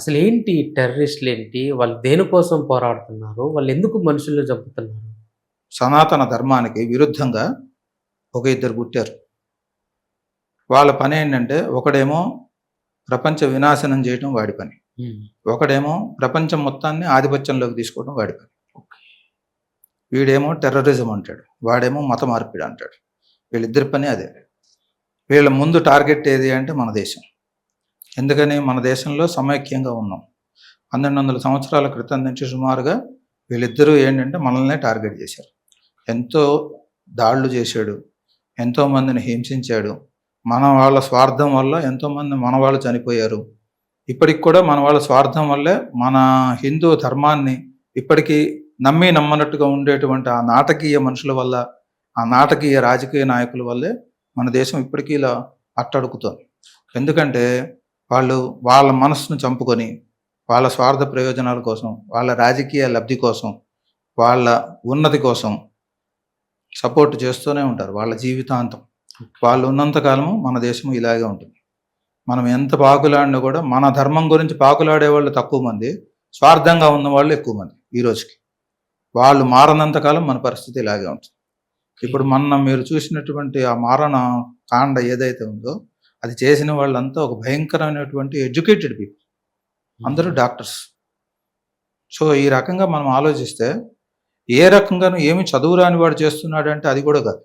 అసలు ఏంటి టెర్రరిస్టులు ఏంటి వాళ్ళు దేనికోసం పోరాడుతున్నారు? వాళ్ళు ఎందుకు మనుషులను చంపుతున్నారు? సనాతన ధర్మానికి విరుద్ధంగా ఒక ఇద్దరు పుట్టారు. వాళ్ళ పని ఏంటంటే ఒకడేమో ప్రపంచ వినాశనం చేయడం వాడి పని. ఒకడేమో ప్రపంచం మొత్తాన్ని ఆధిపత్యంలోకి తీసుకోవడం వాడి పని. వీడేమో టెర్రరిజం అంటాడు. వాడేమో మత మార్పిడి అంటాడు. వీళ్ళిద్దరి పని అదే. వీళ్ళ ముందు టార్గెట్ ఏది అంటే మన దేశం. ఎందుకని మన దేశంలో సమైక్యంగా ఉన్నాం. పన్నెండు వందల సంవత్సరాల క్రితం నుంచి సుమారుగా వీళ్ళిద్దరూ ఏంటంటే మనల్నే టార్గెట్ చేశారు. ఎంతో దాడులు చేశాడు ఎంతో మందిని హింసించాడు మన వాళ్ళ స్వార్థం వల్ల ఎంతోమంది మన వాళ్ళు చనిపోయారు. ఇప్పటికి కూడా మన వాళ్ళ స్వార్థం వల్లే మన హిందూ ధర్మాన్ని ఇప్పటికీ నమ్మి నమ్మనట్టుగా ఉండేటువంటి ఆ నాటకీయ మనుషుల వల్ల ఆ నాటకీయ రాజకీయ నాయకుల వల్లే మన దేశం ఇప్పటికీ ఇలా అట్టడుకుతోంది ఎందుకంటే వాళ్ళు వాళ్ళ మనసును చంపుకొని వాళ్ళ స్వార్థ ప్రయోజనాల కోసం వాళ్ళ రాజకీయ లబ్ధి కోసం వాళ్ళ ఉన్నతి కోసం సపోర్ట్ చేస్తూనే ఉంటారు వాళ్ళ జీవితాంతం. వాళ్ళు ఉన్నంతకాలము మన దేశం ఇలాగే ఉంటుంది. మనం ఎంత పాకులాడినా కూడా మన ధర్మం గురించి పాకులాడే వాళ్ళు తక్కువ మంది స్వార్థంగా ఉన్న వాళ్ళు ఎక్కువ మంది ఈ రోజుకి. వాళ్ళు మారనంతకాలం మన పరిస్థితి ఇలాగే ఉంటుంది. ఇప్పుడు మొన్న మీరు చూసినటువంటి ఆ మారణ కాండ ఏదైతే ఉందో అది చేసిన వాళ్ళంతా ఒక భయంకరమైనటువంటి ఎడ్యుకేటెడ్ పీపుల్. అందరూ డాక్టర్స్. సో ఈ రకంగా మనం ఆలోచిస్తే ఏ రకంగానూ ఏమి చదువు రాని వాడు చేస్తున్నాడు అంటే అది కూడా కాదు.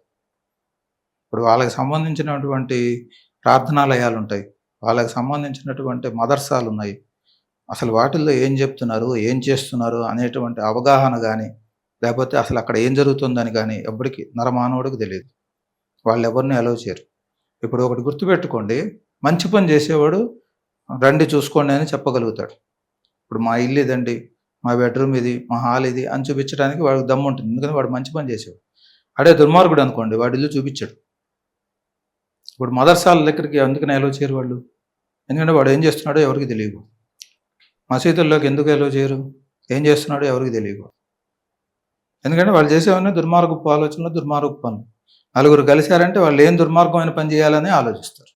ఇప్పుడు వాళ్ళకి సంబంధించినటువంటి ప్రార్థనాలయాలు ఉంటాయి. వాళ్ళకి సంబంధించినటువంటి మదర్సాలు ఉన్నాయి. అసలు వాటిల్లో ఏం చెప్తున్నారు ఏం చేస్తున్నారు అనేటువంటి అవగాహన కానీ లేకపోతే అసలు అక్కడ ఏం జరుగుతుందని కానీ ఎవ్వడికి నరమానవుడికి తెలియదు. వాళ్ళు ఎవరిని అలవ్ చేయరు. ఇప్పుడు ఒకటి గుర్తుపెట్టుకోండి. మంచి పని చేసేవాడు రండి చూసుకోండి అని చెప్పగలుగుతాడు. ఇప్పుడు మా ఇల్లు ఇదండి మా బెడ్రూమ్ ఇది మా హాల్ ఇది అని చూపించడానికి వాడికి దమ్ము ఉంటుంది. ఎందుకంటే వాడు మంచి పని చేసేవాడు. అడే దుర్మార్గుడు అనుకోండి వాడి ఇల్లు చూపించాడు. ఇప్పుడు మదర్సాల దగ్గరికి ఎందుకని ఎలో చేయరు వాళ్ళు? ఎందుకంటే వాడు ఏం చేస్తున్నాడో ఎవరికి తెలియదు. మసీదుల్లోకి ఎందుకు ఎలో చేయరు? ఏం చేస్తున్నాడో ఎవరికి తెలియదు. ఎందుకంటే వాళ్ళు చేసేవన్నీ దుర్మార్గపు ఆలోచనలు దుర్మార్గపు పనులు. నలుగురు కలిశారంటే వాళ్ళు ఏం దుర్మార్గమైన పని చేయాలని ఆలోచిస్తారు.